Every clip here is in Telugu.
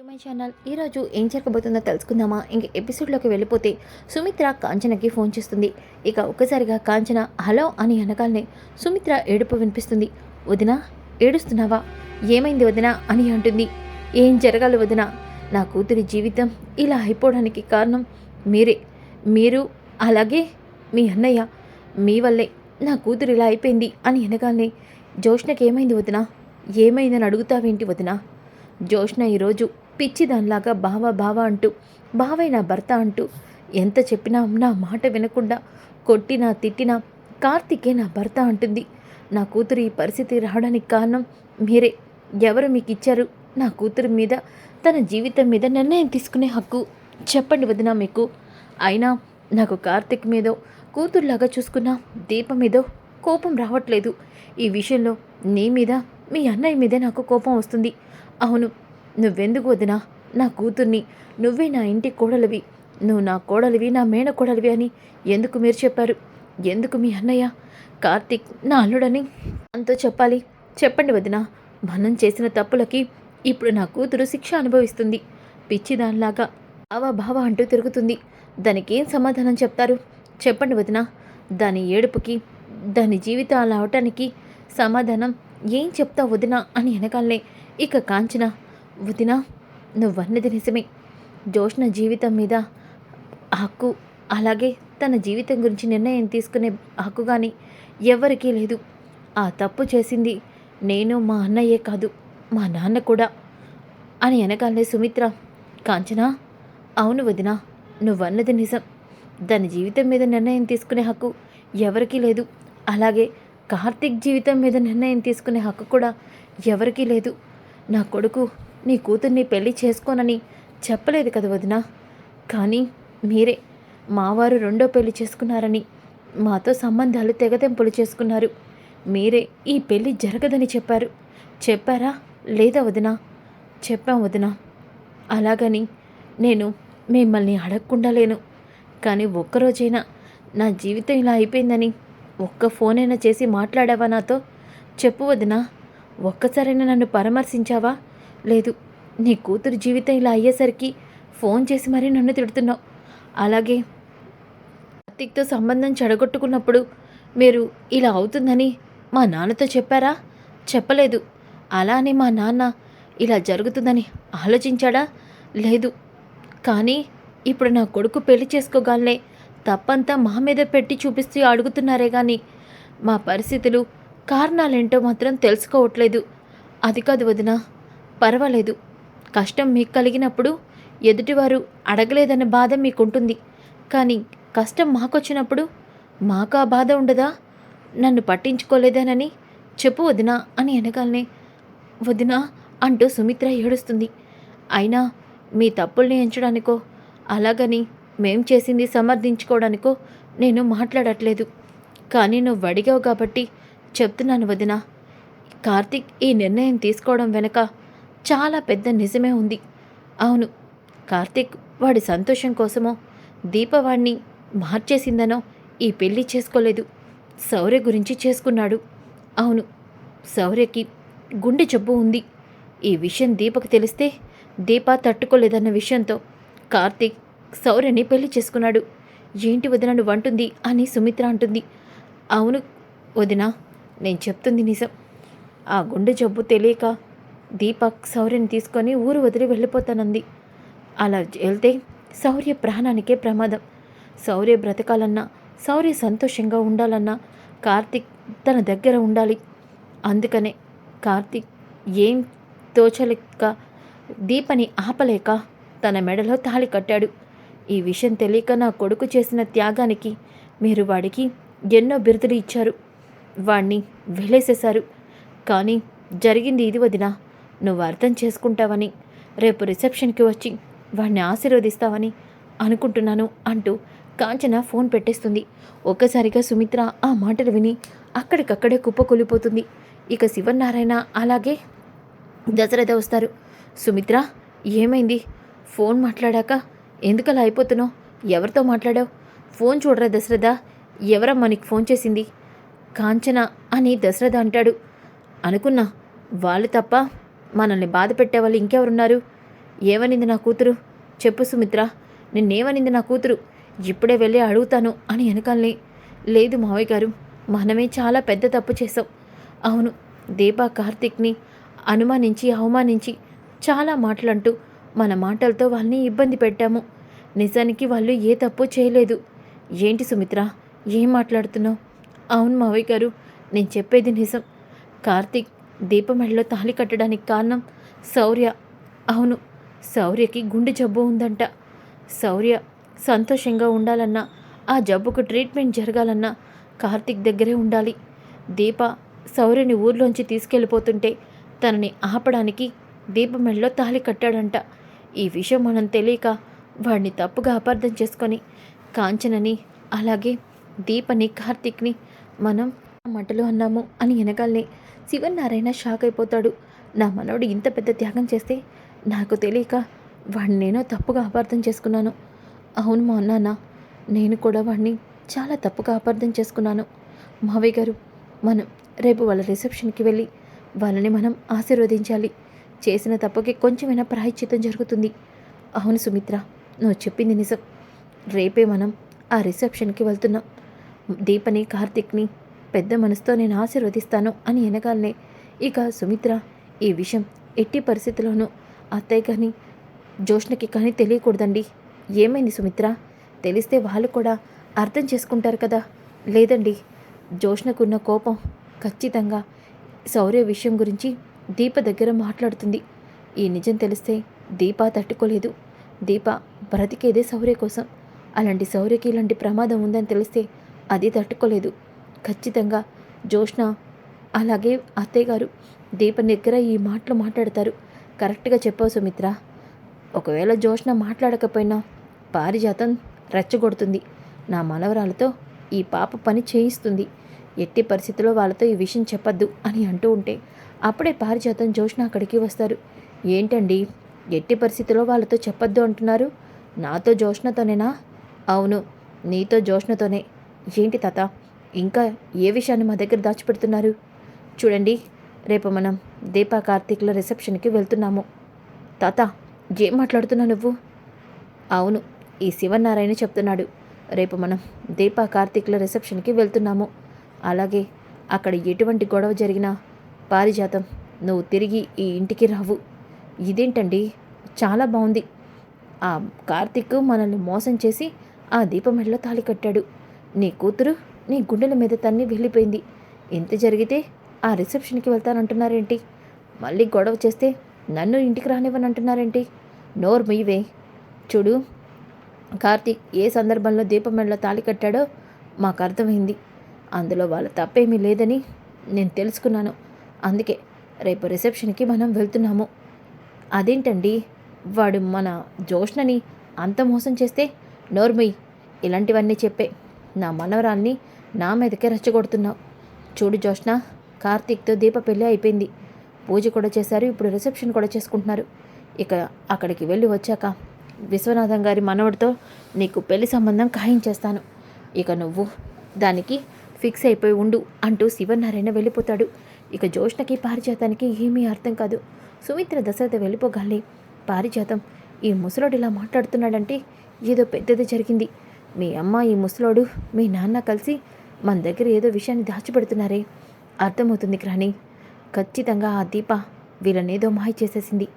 To my channel. ఈరోజు ఏం జరగబోతుందో తెలుసుకుందామా? ఇంక ఎపిసోడ్లోకి వెళ్ళిపోతే సుమిత్ర కాంచనకి ఫోన్ చేస్తుంది. ఇక ఒక్కసారిగా కాంచన హలో అని అనగానే సుమిత్ర ఏడుపు వినిపిస్తుంది. వదినా ఏడుస్తున్నావా? ఏమైంది వదినా? అని అంటుంది. ఏం జరగాలి వదినా? నా కూతురి జీవితం ఇలా అయిపోవడానికి కారణం మీరే. మీరు అలాగే మీ అన్నయ్య మీ వల్లే నా కూతురు ఇలా అయిపోయింది అని అనగానే జోష్నకి ఏమైంది వదినా? ఏమైందని అడుగుతావేంటి వదినా? జోష్న ఈరోజు పిచ్చి దానిలాగా బావ బావ అంటూ బావే నా భర్త అంటూ ఎంత చెప్పినా నా మాట వినకుండా కొట్టినా తిట్టినా కార్తికే నా భర్త అంటుంది. నా కూతురు ఈ పరిస్థితి రావడానికి కారణం మీరే. ఎవరు మీకు ఇచ్చారు నా కూతురు మీద తన జీవితం మీద నిర్ణయం తీసుకునే హక్కు. చెప్పండి వదినా మీకు. అయినా నాకు కార్తిక్ మీదో కూతురులాగా చూసుకున్న దీపం మీదో కోపం రావట్లేదు. ఈ విషయంలో నీ మీద మీ అన్నయ్య మీదే నాకు కోపం వస్తుంది. అవును నువ్వెందుకు వదినా? నా కూతుర్ని. నువ్వే నా ఇంటి కోడలివి. నువ్వు నా కోడలివి నా మేన కోడలివి అని ఎందుకు మీరు చెప్పారు? ఎందుకు మీ అన్నయ్య? కార్తీక్ నా అల్లుడని అంతో చెప్పాలి. చెప్పండి వదినా. మనం చేసిన తప్పులకి ఇప్పుడు నా కూతురు శిక్ష అనుభవిస్తుంది. పిచ్చిదానిలాగా బావా బావ అంటూ తిరుగుతుంది. దానికి ఏం సమాధానం చెప్తారు? చెప్పండి వదినా. దాని ఏడుపుకి దాని జీవితం అలా అవటానికి సమాధానం ఏం చెప్తావు వదినా అని వెనకాలనే ఇక కాంచన వదినా నువ్వన్నది నిజమే. జోష్న జీవితం మీద హక్కు అలాగే తన జీవితం గురించి నిర్ణయం తీసుకునే హక్కు కానీ ఎవరికీ లేదు. ఆ తప్పు చేసింది నేను మా అన్నయ్యే కాదు మా నాన్న కూడా అని అనగానే సుమిత్ర కాంచనా అవును వదినా నువ్వన్నది నిజం. దాని జీవితం మీద నిర్ణయం తీసుకునే హక్కు ఎవరికీ లేదు. అలాగే కార్తీక్ జీవితం మీద నిర్ణయం తీసుకునే హక్కు కూడా ఎవరికీ లేదు. నా కొడుకు నీ కూతుర్ని పెళ్ళి చేసుకోనని చెప్పలేదు కదా వదినా. కానీ మీరే మావారు రెండో పెళ్ళి చేసుకున్నారని మాతో సంబంధాలు తెగతెంపులు చేసుకున్నారు. మీరే ఈ పెళ్ళి జరగదని చెప్పారు. చెప్పారా లేదా వదినా? చెప్పాం వదినా. అలాగని నేను మిమ్మల్ని అడగకుండా లేను. కానీ ఒక్కరోజైనా నా జీవితం ఇలా అయిపోయిందని ఒక్క ఫోన్ అయినా చేసి మాట్లాడావా నాతో? చెప్పు వదినా. ఒక్కసారైనా నన్ను పరామర్శించావా? లేదు నీ కూతురు జీవితం ఇలా అయ్యేసరికి ఫోన్ చేసి మరీ నన్ను తిడుతున్నావు. అలాగే కార్తీక్తో సంబంధం చెడగొట్టుకున్నప్పుడు మీరు ఇలా అవుతుందని మా నాన్నతో చెప్పారా? చెప్పలేదు. అలా అని మా నాన్న ఇలా జరుగుతుందని ఆలోచించాడా? లేదు. కానీ ఇప్పుడు నా కొడుకు పెళ్ళి చేసుకోగాలనే తప్పంతా మా మీద పెట్టి చూపిస్తూ అడుగుతున్నారే కానీ మా పరిస్థితులు కారణాలేంటో మాత్రం తెలుసుకోవట్లేదు. అది కాదు వదినా పర్వాలేదు. కష్టం మీకు కలిగినప్పుడు ఎదుటివారు అడగలేదన్న బాధ మీకుంటుంది. కానీ కష్టం మాకొచ్చినప్పుడు మాకు ఆ బాధ ఉండదా? నన్ను పట్టించుకోలేదనని చెప్పు వదినా అని వెనకాలనే వదినా అంటూ సుమిత్ర ఏడుస్తుంది. అయినా మీ తప్పుల్ని ఎంచడానికో అలాగని మేం చేసింది సమర్థించుకోవడానికో నేను మాట్లాడట్లేదు. కానీ నువ్వు అడిగావు కాబట్టి చెప్తున్నాను వదినా. కార్తిక్ ఈ నిర్ణయం తీసుకోవడం వెనక చాలా పెద్ద నిజమే ఉంది. అవును కార్తీక్ వాడి సంతోషం కోసమో దీపవాణ్ణి మార్చేసిందనో ఈ పెళ్ళి చేసుకోలేదు. శౌర్య గురించి చేసుకున్నాడు. అవును శౌర్యకి గుండె జబ్బు ఉంది. ఈ విషయం దీపకు తెలిస్తే దీప తట్టుకోలేదన్న విషయంతో కార్తీక్ శౌర్యని పెళ్ళి చేసుకున్నాడు. ఏంటి వదిన వంటుంది అని సుమిత్ర అంటుంది. అవును వదిన నేను చెప్తుంది నిజం. ఆ గుండె జబ్బు తెలియక దీపక్ శౌర్యని తీసుకొని ఊరు వదిలి వెళ్ళిపోతానంది. అలా వెళ్తే శౌర్య ప్రాణానికే ప్రమాదం. శౌర్య బ్రతకాలన్నా శౌర్య సంతోషంగా ఉండాలన్నా కార్తిక్ తన దగ్గర ఉండాలి. అందుకనే కార్తిక్ ఏం తోచలేక దీపని ఆపలేక తన మెడలో తాళి కట్టాడు. ఈ విషయం తెలియక నా కొడుకు చేసిన త్యాగానికి మీరు వాడికి ఎన్నో బిరుదులు ఇచ్చారు. వాణ్ణి వెళ్ళేసేశారు కానీ జరిగింది ఇది వదినా నువ్వు అర్థం చేసుకుంటావని రేపు రిసెప్షన్కి వచ్చి వాడిని ఆశీర్వదిస్తావని అనుకుంటున్నాను అంటూ కాంచన ఫోన్ పెట్టేస్తుంది. ఒక్కసారిగా సుమిత్ర ఆ మాటలు విని అక్కడికక్కడే కుప్పకూలిపోతుంది ఇక శివనారాయణ అలాగే దశరథ వస్తారు. సుమిత్ర ఏమైంది? ఫోన్ మాట్లాడాక ఎందుకలా అయిపోతున్నావు? ఎవరితో మాట్లాడావు? ఫోన్ చూడరా దశరథ? ఎవరమ్మా నీకు ఫోన్ చేసింది? కాంచన అని దశరథ అంటాడు. అనుకున్నా వాళ్ళు తప్ప మనల్ని బాధ పెట్టే వాళ్ళు ఇంకెవరున్నారు? ఏమనింది నా కూతురు? చెప్పు సుమిత్ర నిన్నేమనింది నా కూతురు? ఇప్పుడే వెళ్ళి అడుగుతాను అని వెనకాలని. లేదు మావయ్య గారు మనమే చాలా పెద్ద తప్పు చేసాం అవును దీపా కార్తిక్ని అనుమానించి అవమానించి చాలా మాటలంటూ మన మాటలతో వాళ్ళని ఇబ్బంది పెట్టాము. నిజానికి వాళ్ళు ఏ తప్పు చేయలేదు. ఏంటి సుమిత్ర ఏం మాట్లాడుతున్నావు? అవును మావయ్య గారు నేను చెప్పేది నిజం. కార్తిక్ దీపమెడలో తాళి కట్టడానికి కారణం శౌర్య. అవును శౌర్యకి గుండె జబ్బు ఉందంట. శౌర్య సంతోషంగా ఉండాలన్నా ఆ జబ్బుకు ట్రీట్మెంట్ జరగాలన్నా కార్తిక్ దగ్గరే ఉండాలి. దీప శౌర్యని ఊర్లోంచి తీసుకెళ్ళిపోతుంటే తనని ఆపడానికి దీపమెడలో తాళి కట్టాడంట. ఈ విషయం మనం తెలియక వాడిని తప్పుగా అపార్థం చేసుకొని కాంచనని అలాగే దీపని కార్తిక్ని మనం మటలు అన్నాము అని వెనకాలనే శివనారాయణ షాక్ అయిపోతాడు. నా మనవడు ఇంత పెద్ద త్యాగం చేస్తే నాకు తెలియక వాడిని నేను తప్పుగా అపార్థం చేసుకున్నాను. అవును మా నాన్న నేను కూడా వాడిని చాలా తప్పుగా అపార్థం చేసుకున్నాను. మావయ్య గారు మనం రేపు వాళ్ళ రిసెప్షన్కి వెళ్ళి వాళ్ళని మనం ఆశీర్వదించాలి. చేసిన తప్పుకి కొంచెమైనా ప్రాయశ్చితం జరుగుతుంది. అవును సుమిత్ర నువ్వు చెప్పింది నిజం. రేపే మనం ఆ రిసెప్షన్కి వెళ్తున్నాం. దీపని కార్తిక్ని పెద్ద మనసుతో నేను ఆశీర్వదిస్తాను అని ఎనగాలనే. ఇక సుమిత్ర ఈ విషయం ఎట్టి పరిస్థితుల్లోనూ అత్తయ్య కానీ జోష్ణకి కానీ తెలియకూడదండి. ఏమైంది సుమిత్ర? తెలిస్తే వాళ్ళు కూడా అర్థం చేసుకుంటారు కదా. లేదండి జోష్ణకున్న కోపం ఖచ్చితంగా శౌర్య విషయం గురించి దీప దగ్గర మాట్లాడుతుంది. ఈ నిజం తెలిస్తే దీప తట్టుకోలేదు. దీప బ్రతికేదే శౌర్య కోసం. అలాంటి శౌర్యకి ఇలాంటి ప్రమాదం ఉందని తెలిస్తే అది తట్టుకోలేదు. ఖచ్చితంగా జోష్న అలాగే అత్తయ్యగారు దీపం దీప దగ్గర ఈ మాటలు మాట్లాడతారు. కరెక్ట్గా చెప్పావు సుమిత్ర. ఒకవేళ జోష్న మాట్లాడకపోయినా పారిజాతం రెచ్చగొడుతుంది. నా మనవరాలతో ఈ పాప పని చేయిస్తుంది. ఎట్టి పరిస్థితిలో వాళ్ళతో ఈ విషయం చెప్పొద్దు అని అంటూ ఉంటే అప్పుడే పారిజాతం జోష్న అక్కడికి వస్తారు. ఏంటండి? ఎట్టి పరిస్థితిలో వాళ్ళతో చెప్పొద్దు అంటున్నారు? నాతో జోష్నతోనేనా అవును నీతో జోష్నతోనే ఏంటి తాత? ఇంకా ఏ విషయాన్ని మా దగ్గర దాచిపెడుతున్నారు? చూడండి రేపు మనం దీపా కార్తీక్ల రిసెప్షన్కి వెళ్తున్నాము. తాత ఏం మాట్లాడుతున్నావు నువ్వు? అవును ఈ శివనారాయణ చెప్తున్నాడు. రేపు మనం దీపా కార్తీక్ల రిసెప్షన్కి వెళ్తున్నాము. అలాగే అక్కడ ఎటువంటి గొడవ జరిగినా పారిజాతం నువ్వు తిరిగి ఈ ఇంటికి రావు. ఇదేంటండి? చాలా బాగుంది ఆ కార్తీక్ మనల్ని మోసం చేసి ఆ దీపమెడలో తాళి కట్టాడు. నీ కూతురు నీ గుండెల మీద తన్ని వెళ్ళిపోయింది. ఎంత జరిగితే ఆ రిసెప్షన్కి వెళ్తానంటున్నారేంటి? మళ్ళీ గొడవ చేస్తే నన్ను ఇంటికి రానివ్వనంటున్నారేంటి? నోరు మీవే చూడు కార్తీక్ ఏ సందర్భంలో దీపమెడలో తాళి కట్టాడో మాకు అర్థమైంది. అందులో వాళ్ళ తప్పేమీ లేదని నేను తెలుసుకున్నాను. అందుకే రేపు రిసెప్షన్కి మనం వెళ్తున్నాము. అదేంటండి? వాడు మన జోష్నని అంత మోసం చేస్తే నోర్మయ్ ఇలాంటివన్నీ చెప్పే నా మనవరాల్ని నా మీదకే రెచ్చగొడుతున్నావు. చూడు జోష్ణ కార్తీక్తో దీప పెళ్ళి అయిపోయింది. పూజ కూడా చేశారు ఇప్పుడు రిసెప్షన్ కూడా చేసుకుంటున్నారు. ఇక అక్కడికి వెళ్ళి వచ్చాక విశ్వనాథం గారి మనవడితో నీకు పెళ్ళి సంబంధం ఖాయించేస్తాను. ఇక నువ్వు దానికి ఫిక్స్ అయిపోయి ఉండు అంటూ శివనారాయణ వెళ్ళిపోతాడు. ఇక జోష్ణకి పారిజాతానికి ఏమీ అర్థం కాదు. సుమిత్ర దశరథ వెళ్ళిపోగానే పారిజాతం ఈ ముసలోడు ఇలా మాట్లాడుతున్నాడంటే ఏదో పెద్దది జరిగింది. మీ అమ్మ ఈ ముసలోడు మీ నాన్న కలిసి మన దగ్గర ఏదో విషయాన్ని దాచిపెడుతున్నారే. అర్థమవుతుంది గ్రాని ఖచ్చితంగా ఆ దీప వీళ్ళనేదో మాయ చేసేసింది.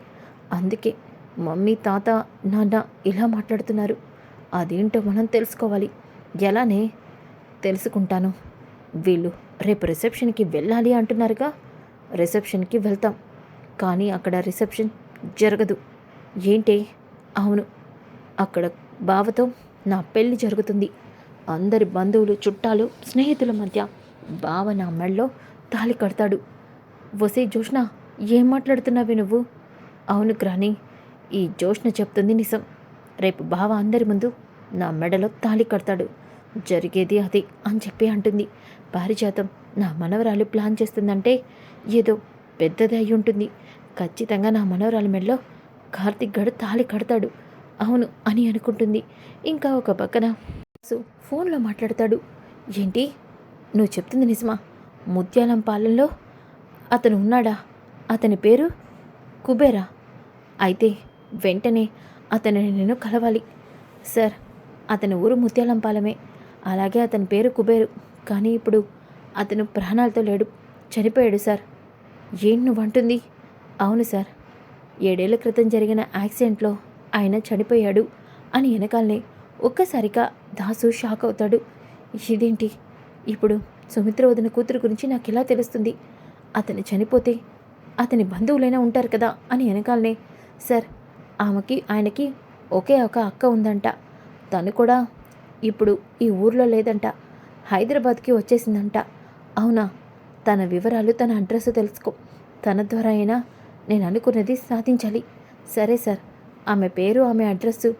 అందుకే మమ్మీ తాత నాన్న ఇలా మాట్లాడుతున్నారు. అదేంటో మనం తెలుసుకోవాలి. ఎలానే తెలుసుకుంటాను. వీళ్ళు రేపు రిసెప్షన్కి వెళ్ళాలి అంటున్నారుగా. రిసెప్షన్కి వెళ్తాం. కానీ అక్కడ రిసెప్షన్ జరగదు. ఏంటి? అవును. అక్కడ బావతో నా పెళ్ళి జరుగుతుంది. అందరి బంధువులు చుట్టాలు స్నేహితుల మధ్య బావ నా మెడలో తాళి కడతాడు. వసే జోష్ణ ఏం మాట్లాడుతున్నావి నువ్వు? అవును గ్రాని ఈ జోష్ణ చెప్తుంది నిజం. రేపు బావ అందరి ముందు నా మెడలో తాళి కడతాడు. జరిగేది అది అని చెప్పి అంటుంది. పారిజాతం నా మనవరాలు ప్లాన్ చేస్తుందంటే ఏదో పెద్దది అయి ఉంటుంది. ఖచ్చితంగా నా మనవరాల మెడలో కార్తిక్ గడు తాళి కడతాడు. అవును అని అనుకుంటుంది. ఇంకా ఒక పక్కన ఫోన్లో మాట్లాడతాడు. ఏంటి? నువ్వు చెప్తుంది నిజమా? ముత్యాలం పాలెంలో అతను ఉన్నాడా? అతని పేరు కుబేరా. అయితే వెంటనే అతనిని నేను కలవాలి. సార్ అతని ఊరు ముత్యాలంపాలమే అలాగే అతని పేరు కుబేరు. కానీ ఇప్పుడు అతను ప్రాణాలతో లేడు. చనిపోయాడు సార్. ఏం నువ్వు అంటుంది అవును సార్. ఏడేళ్ళ క్రితం జరిగిన యాక్సిడెంట్లో ఆయన చనిపోయాడు అని వెనకాలనే ఒక్కసారిగా దాసు షాక్ అవుతాడు. ఇదేంటి? ఇప్పుడు సుమిత్ర వదిన కూతురు గురించి నాకు ఎలా తెలుస్తుంది? అతను చనిపోతే అతని బంధువులైనా ఉంటారు కదా అని వెనకాలనే సార్ ఆమెకి ఆయనకి ఒకే ఒక అక్క ఉందంట. తను కూడా ఇప్పుడు ఈ ఊర్లో లేదంట. హైదరాబాద్కి వచ్చేసిందంట. అవునా? తన వివరాలు తన అడ్రస్ తెలుసుకో. తన ద్వారా అయినా నేను అనుకున్నది సాధించాలి. సరే సార్ ఆమె పేరు ఆమె అడ్రస్సు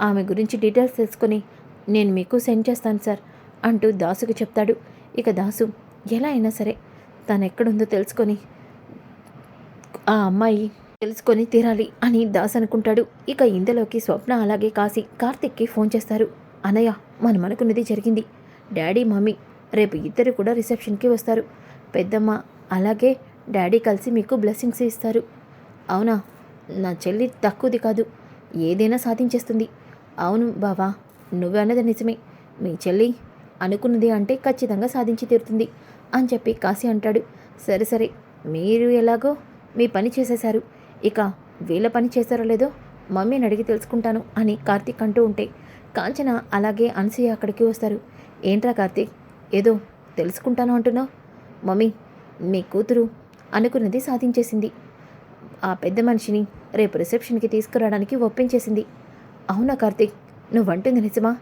ఆమె గురించి డీటెయిల్స్ తెలుసుకొని నేను మీకు సెండ్ చేస్తాను సార్ అంటూ దాసుకు చెప్తాడు. ఇక దాసు ఎలా అయినా సరే తను ఎక్కడుందో తెలుసుకొని ఆ అమ్మాయి తెలుసుకొని తీరాలి అని దాస్ అనుకుంటాడు. ఇక ఇందులోకి స్వప్న అలాగే కాసి కార్తిక్కి ఫోన్ చేస్తారు. అనయ్య మనం అనుకున్నది జరిగింది. డాడీ మమ్మీ రేపు ఇద్దరు కూడా రిసెప్షన్కి వస్తారు. పెద్దమ్మ అలాగే డాడీ కలిసి మీకు బ్లెస్సింగ్స్ ఇస్తారు. అవునా? నా చెల్లి తక్కువది కాదు ఏదైనా సాధించేస్తుంది. అవును బావా నువ్వు అన్నది నిజమే. మీ చెల్లి అనుకున్నది అంటే ఖచ్చితంగా సాధించి తీరుతుంది అని చెప్పి కాశీ అంటాడు. సరే సరే మీరు ఎలాగో మీ పని చేసేశారు. ఇక వీళ్ళ పని చేశారో లేదో మమ్మీని అడిగి తెలుసుకుంటాను అని కార్తీక్ అంటూ ఉంటే కాంచన అలాగే అనసూయ అక్కడికి వస్తారు. ఏంట్రా కార్తీక్ ఏదో తెలుసుకుంటాను అంటున్నావు? మమ్మీ మీ కూతురు అనుకున్నది సాధించేసింది. ఆ పెద్ద మనిషిని రేపు రిసెప్షన్కి తీసుకురావడానికి ఒప్పించేసింది. అవునా కార్తీక్? నువ్వంటుంది నిజమా?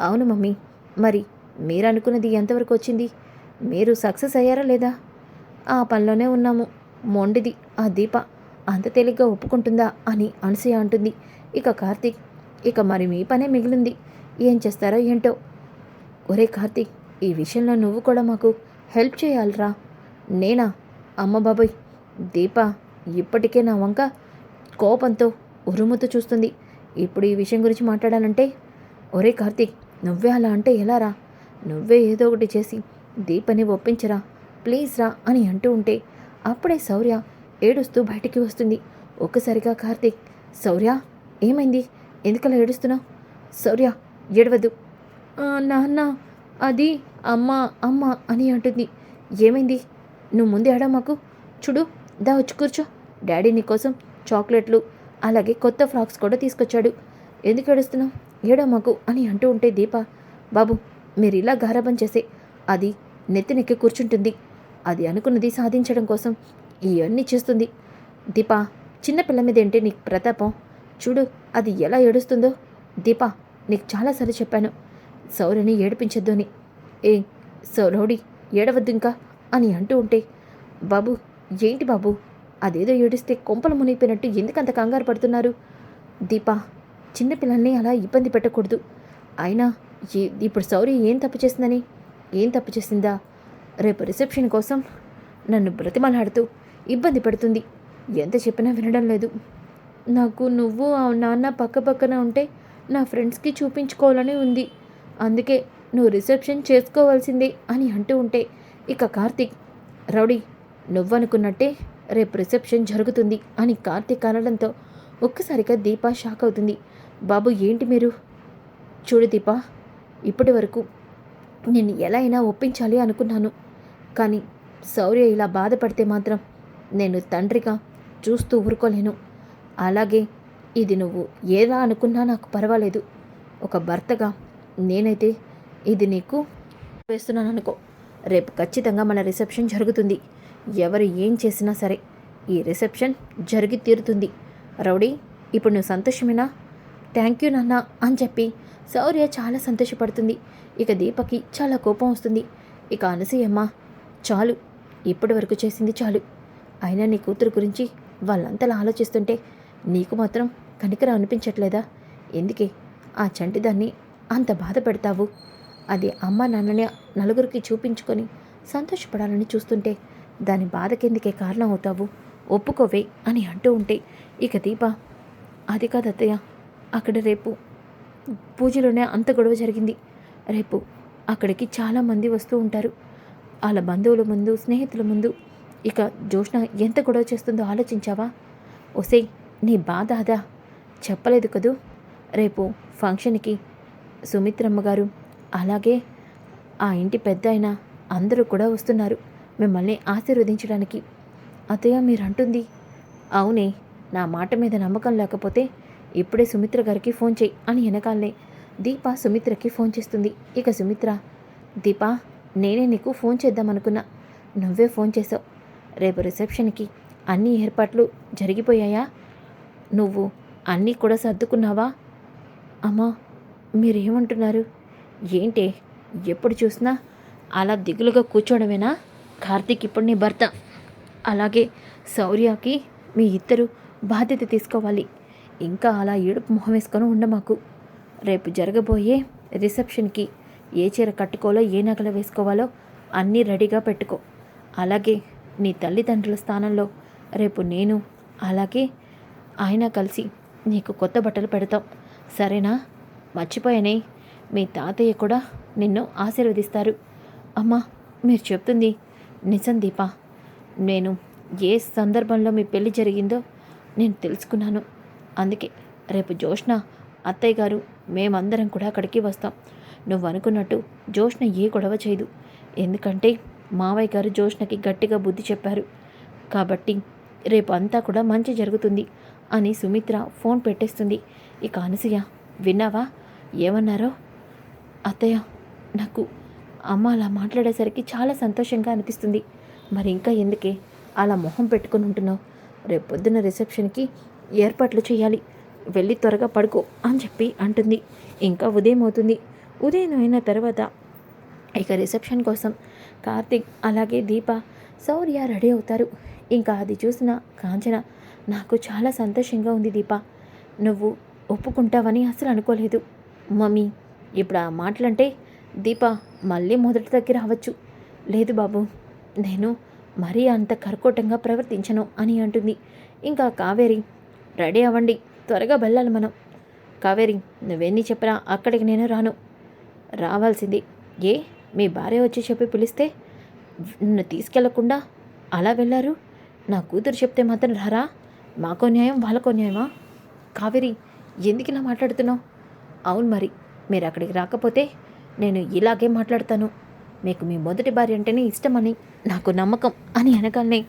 అవును మమ్మీ. మరి మీరు అనుకున్నది ఎంతవరకు వచ్చింది? మీరు సక్సెస్ అయ్యారా లేదా? ఆ పనిలోనే ఉన్నాము. మొండిది ఆ దీప. అంత తేలిగ్గా ఒప్పుకుంటుందా అని అనసూయ అంటుంది. ఇక కార్తీక్ ఇక మరి మీ పనే మిగిలింది. ఏం చేస్తారో ఏంటో. ఒరే కార్తీక్ ఈ విషయంలో నువ్వు కూడా మాకు హెల్ప్ చేయాలిరా. నేనా? అమ్మ బాబాయ్. దీప ఇప్పటికే నా వంక కోపంతో ఉరుముతూ చూస్తుంది. ఇప్పుడు ఈ విషయం గురించి మాట్లాడాలంటే ఒరే కార్తీక్ నువ్వే అలా అంటే ఎలా రా? నువ్వే ఏదో ఒకటి చేసి దీపని ఒప్పించరా? ప్లీజ్ రా అని అంటూ ఉంటే అప్పుడే శౌర్య ఏడుస్తూ బయటికి వస్తుంది. ఒక్కసారిగా కార్తీక్ శౌర్య ఏమైంది? ఎందుకలా ఏడుస్తున్నావు? శౌర్య ఏడవద్దు. నాన్న అది అమ్మ అమ్మ అని అంటుంది. ఏమైంది? నువ్వు ముందే ఆడా మాకు. చూడు దా వచ్చి కూర్చో. డాడీ నీకోసం చాక్లెట్లు అలాగే కొత్త ఫ్రాక్స్ కూడా తీసుకొచ్చాడు. ఎందుకు ఏడుస్తున్నావు? ఏడో మాకు అని అంటూ ఉంటే దీప బాబు మీరు ఇలా గారాబం చేసే అది నెత్తినెక్కి కూర్చుంటుంది. అది అనుకున్నది సాధించడం కోసం ఇవన్నీ చేస్తుంది. దీప చిన్నపిల్ల మీద ఏంటి నీకు ప్రతాపం? చూడు అది ఎలా ఏడుస్తుందో. దీప నీకు చాలాసార్లు చెప్పాను సౌరని ఏడిపించొద్దు అని. ఏ సౌరౌడి ఏడవద్దు ఇంకా అని అంటూ ఉంటే బాబు ఏంటి బాబు? అదేదో ఏడిస్తే కొంపలు మునిగిపోయినట్టు ఎందుకంత కంగారు పడుతున్నారు? దీప చిన్నపిల్లల్ని అలా ఇబ్బంది పెట్టకూడదు. అయినా ఏ- ఇప్పుడు సౌరి ఏం తప్పు చేసిందని? ఏం తప్పు చేసిందా? రేపు రిసెప్షన్ కోసం నన్ను బ్రతిమలాడుతూ ఇబ్బంది పెడుతుంది. ఎంత చెప్పినా వినడం లేదు. నాకు నువ్వు ఆ నాన్న పక్క పక్కన ఉంటే నా ఫ్రెండ్స్కి చూపించుకోవాలని ఉంది. అందుకే నువ్వు రిసెప్షన్ చేసుకోవాల్సిందే అని అంటూ ఉంటే ఇక కార్తీక్ రౌడీ నువ్వనుకున్నట్టే రేపు రిసెప్షన్ జరుగుతుంది అని కార్తీక్ అనడంతో ఒక్కసారిగా దీప షాక్ అవుతుంది. బాబు ఏంటి మీరు? చూడు దీప ఇప్పటి వరకు నేను ఎలా అయినా ఒప్పించాలి అనుకున్నాను. కానీ శౌర్య ఇలా బాధపడితే మాత్రం నేను తండ్రిగా చూస్తూ ఊరుకోలేను. అలాగే ఇది నువ్వు ఏలా అనుకున్నా నాకు పర్వాలేదు. ఒక భర్తగా నేనైతే ఇది నీకు వేస్తున్నాను అనుకో. రేపు ఖచ్చితంగా మన రిసెప్షన్ జరుగుతుంది. ఎవరు ఏం చేసినా సరే ఈ రిసెప్షన్ జరిగి తీరుతుంది. రౌడీ ఇప్పుడు నువ్వు సంతోషమేనా? థ్యాంక్ యూ నాన్న అని చెప్పి శౌర్య చాలా సంతోషపడుతుంది. ఇక దీపకి చాలా కోపం వస్తుంది. ఇక అనసూయమ్మ చాలు. ఇప్పటి వరకు చేసింది చాలు. అయినా నీ కూతురు గురించి వాళ్ళంతలా ఆలోచిస్తుంటే నీకు మాత్రం కనికరం అనిపించట్లేదా? ఎందుకే ఆ చంటిదాన్ని అంత బాధ పెడతావు? అది అమ్మ నాన్నని నలుగురికి చూపించుకొని సంతోషపడాలని చూస్తుంటే దాని బాధకెందుకే కారణం అవుతావు ఒప్పుకోవే అని అంటూ ఉంటే ఇక దీప అది కాదు అత్తయ్య అక్కడ రేపు పూజలోనే అంత గొడవ జరిగింది. రేపు అక్కడికి చాలామంది వస్తూ ఉంటారు. వాళ్ళ బంధువుల ముందు స్నేహితుల ముందు. ఇక జోష్ణ ఎంత గొడవ చేస్తుందో ఆలోచించావా? ఒసే నీ బాధ అదా? చెప్పలేదు కదూ? రేపు ఫంక్షన్కి సుమిత్రమ్మ గారు అలాగే ఆ ఇంటి పెద్ద అందరూ కూడా వస్తున్నారు. మిమ్మల్ని ఆశీర్వదించడానికి. అతయ్య మీరంటుంది. అవునే నా మాట మీద నమ్మకం లేకపోతే ఇప్పుడే సుమిత్ర గారికి ఫోన్ చేయి అని వెనకాలనే దీప సుమిత్రకి ఫోన్ చేస్తుంది. ఇక సుమిత్ర దీప నేనే నీకు ఫోన్ చేద్దామనుకున్నా. నువ్వే ఫోన్ చేసావు. రేపు రిసెప్షన్కి అన్ని ఏర్పాట్లు జరిగిపోయాయా? నువ్వు అన్నీ కూడా సర్దుకున్నావా? అమ్మా మీరేమంటున్నారు? ఏంటే ఎప్పుడు చూసినా అలా దిగులుగా కూర్చోవడమేనా కార్తీక్ ఇప్పుడు నీ భర్త. అలాగే శౌర్యకి మీ ఇద్దరు బాధ్యత తీసుకోవాలి. ఇంకా అలా ఏడుపు మొహం వేసుకొని ఉండమాకు. రేపు జరగబోయే రిసెప్షన్కి ఏ చీర కట్టుకోవాలో ఏ నగలు వేసుకోవాలో అన్నీ రెడీగా పెట్టుకో. అలాగే నీ తల్లిదండ్రుల స్థానంలో రేపు నేను అలాగే ఆయన కలిసి నీకు కొత్త బట్టలు పెడతాం. సరేనా? మర్చిపోయానే? మీ తాతయ్య కూడా నిన్ను ఆశీర్వదిస్తారు. అమ్మా మీరు చెప్తుంది నిజం దీపా నేను ఏ సందర్భంలో మీ పెళ్ళి జరిగిందో నేను తెలుసుకున్నాను. అందుకే రేపు జోష్న అత్తయ్య గారు మేమందరం కూడా అక్కడికి వస్తాం. నువ్వు అనుకున్నట్టు జోష్న ఏ గొడవ చేయదు. ఎందుకంటే మావయ్య గారు జోష్నకి గట్టిగా బుద్ధి చెప్పారు. కాబట్టి రేపు అంతా కూడా మంచి జరుగుతుంది అని సుమిత్ర ఫోన్ పెట్టేస్తుంది. ఇక అనసూయ విన్నావా? ఏమన్నారో? అత్తయ్య నాకు అమ్మ అలా మాట్లాడేసరికి చాలా సంతోషంగా అనిపిస్తుంది. మరి ఇంకా ఎందుకే? అలా మొహం పెట్టుకుని ఉంటున్నావు. రేపు రిసెప్షన్కి ఏర్పాట్లు చేయాలి. వెళ్ళి త్వరగా పడుకో అని చెప్పి అంటుంది. ఇంకా ఉదయం అవుతుంది. ఉదయం అయిన తర్వాత ఇక రిసెప్షన్ కోసం కార్తిక్ అలాగే దీప శౌర్య రెడీ అవుతారు. ఇంకా అది చూసిన కాంచన నాకు చాలా సంతోషంగా ఉంది దీప. నువ్వు ఒప్పుకుంటావని అసలు అనుకోలేదు. మమ్మీ ఇప్పుడు ఆ మాటలంటే దీప మళ్ళీ మొదటి దగ్గర అవ్వచ్చు. లేదు బాబు నేను మరీ అంత కర్కోటంగా ప్రవర్తించను అని అంటుంది. ఇంకా కావేరి రెడీ అవ్వండి త్వరగా వెళ్ళాలి మనం. కావేరి నువ్వెన్ని చెప్పరా అక్కడికి నేను రాను. రావాల్సింది ఏ మీ భార్య వచ్చి చెప్పి పిలిస్తే నన్ను తీసుకెళ్ళకుండా అలా వెళ్ళారు? నా కూతురు చెప్తే మాత్రం రారా? మాకో న్యాయం వాళ్ళకో న్యాయమా? కావేరి ఎందుకు ఇలా మాట్లాడుతున్నావు? అవును మరి మీరు అక్కడికి రాకపోతే నేను ఇలాగే మాట్లాడతాను. మీకు మీ మొదటి భార్య అంటేనే ఇష్టమని నాకు నమ్మకం అని అనగానే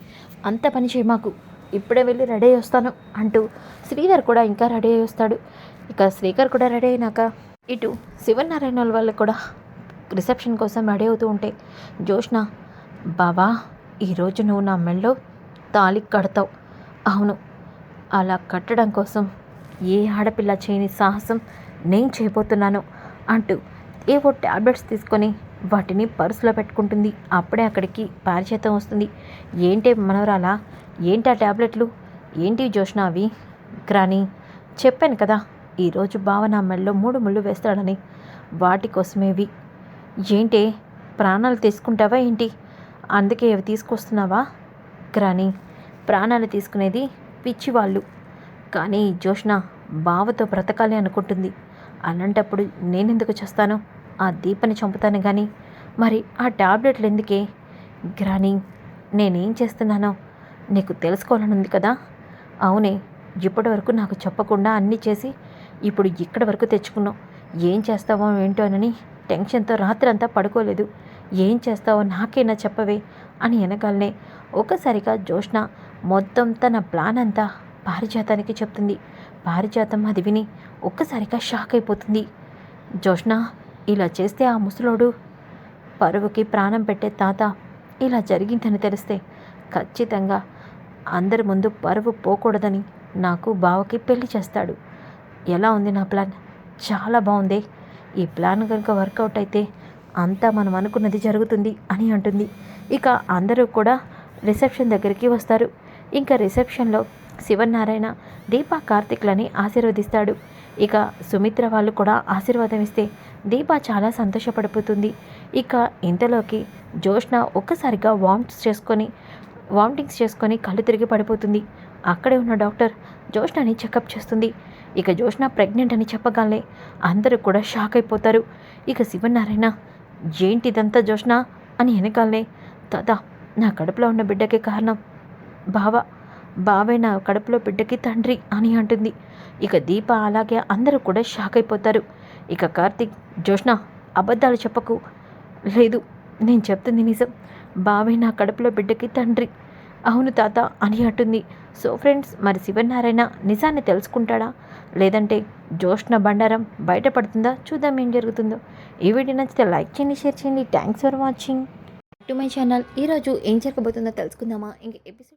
అంత పని మాకు. ఇప్పుడే వెళ్ళి రెడీ అయ్యి వస్తాను అంటూ శ్రీధర్ కూడా ఇంకా రెడీ అయ్యి వస్తాడు. ఇక శ్రీకర్ కూడా రెడీ అయినాక ఇటు శివనారాయణ వాళ్ళు కూడా రిసెప్షన్ కోసం రెడీ అవుతూ ఉంటే జోష్న బావా ఈరోజు నువ్వు నా మెళ్ళో తాళి కడతావు. అవును అలా కట్టడం కోసం ఏ ఆడపిల్ల చేయని సాహసం నేను చేయబోతున్నాను అంటూ ఏవో ట్యాబ్లెట్స్ తీసుకొని వాటిని పర్సులో పెట్టుకుంటుంది. అప్పుడే అక్కడికి పారిచేతం వస్తుంది. ఏంటి మనవరాలా? ఏంటి ఆ ట్యాబ్లెట్లు ఏంటి జోష్ణ అవి? గ్రాని చెప్పాను కదా ఈరోజు బావ నా మెడలో మూడు ముళ్ళు వేస్తాడని. వాటి కోసమేవి. ఏంటి? ప్రాణాలు తీసుకుంటావా ఏంటి? అందుకే అవి తీసుకొస్తున్నావా? గ్రాని ప్రాణాలు తీసుకునేది పిచ్చి వాళ్ళు కానీ జోష్ణ బావతో బ్రతకాలి అనుకుంటుంది. అలాంటప్పుడు నేనెందుకు చేస్తాను? ఆ దీపని చంపుతాను కానీ మరి ఆ టాబ్లెట్లు ఎందుకే? గ్రాని నేనేం చేస్తున్నానో నీకు తెలుసుకోవాలని ఉంది కదా? అవునే ఇప్పటి వరకు నాకు చెప్పకుండా అన్నీ చేసి ఇప్పుడు ఇక్కడి వరకు తెచ్చుకున్నావు. ఏం చేస్తావో ఏంటోనని టెన్షన్తో రాత్రంతా పడుకోలేదు. ఏం చేస్తావో నాకైనా చెప్పవే అని వెనకాలనే ఒక్కసారిగా జోష్న మొత్తం తన ప్లాన్ అంతా పారిజాతానికి చెప్తుంది. పారిజాతం అది విని ఒక్కసారిగా షాక్ అయిపోతుంది. జోష్ణ ఇలా చేస్తే ఆ ముసలోడు పరువుకి ప్రాణం పెట్టే తాత ఇలా జరిగిందని తెలిస్తే ఖచ్చితంగా అందరి ముందు పరువు పోకూడదని నాకు బావకి పెళ్ళి చేస్తాడు. ఎలా ఉంది నా ప్లాన్? చాలా బాగుంది. ఈ ప్లాన్ కనుక వర్కౌట్ అయితే అంతా మనం అనుకున్నది జరుగుతుంది అని అంటుంది. ఇక అందరూ కూడా రిసెప్షన్ దగ్గరికి వస్తారు. ఇంకా రిసెప్షన్లో శివనారాయణ దీపా కార్తిక్లని ఆశీర్వదిస్తాడు. ఇక సుమిత్ర వాళ్ళు కూడా ఆశీర్వాదం ఇస్తే దీప చాలా సంతోషపడిపోతుంది. ఇక ఇంతలోకి జోష్న ఒక్కసారిగా వామిట్స్ చేసుకొని వామిటింగ్స్ చేసుకొని కళ్ళు తిరిగి పడిపోతుంది. అక్కడే ఉన్న డాక్టర్ జోష్నని చెకప్ చేస్తుంది. ఇక జోష్న ప్రెగ్నెంట్ అని చెప్పగానే అందరూ కూడా షాక్ అయిపోతారు. ఇక శివనారాయణ ఏంటిదంతా జోష్న అని వెనకాలనే తాత నా కడుపులో ఉన్న బిడ్డకే కారణం. బావ బావే నా కడుపులో బిడ్డకి తండ్రి అని అంటుంది. ఇక దీప అలాగే అందరూ కూడా షాక్ అయిపోతారు. ఇక కార్తిక్ జోష్ణ అబద్ధాలు చెప్పకు. లేదు నేను చెప్తుంది నిజం. బావే నా కడుపులో బిడ్డకి తండ్రి. అవును తాత అని అంటుంది. సో ఫ్రెండ్స్ మరి శివనారాయణ నిజాన్ని తెలుసుకుంటాడా? లేదంటే జోష్ణ బండారం బయటపడుతుందా? చూద్దాం ఏం జరుగుతుందో. ఈ వీడియో నచ్చితే లైక్ చేయండి షేర్ చేయండి. Thanks for watching to my channel ఈరోజు ఏం జరగబోతుందో తెలుసుకుందామా? ఇంక ఎపిసోడ్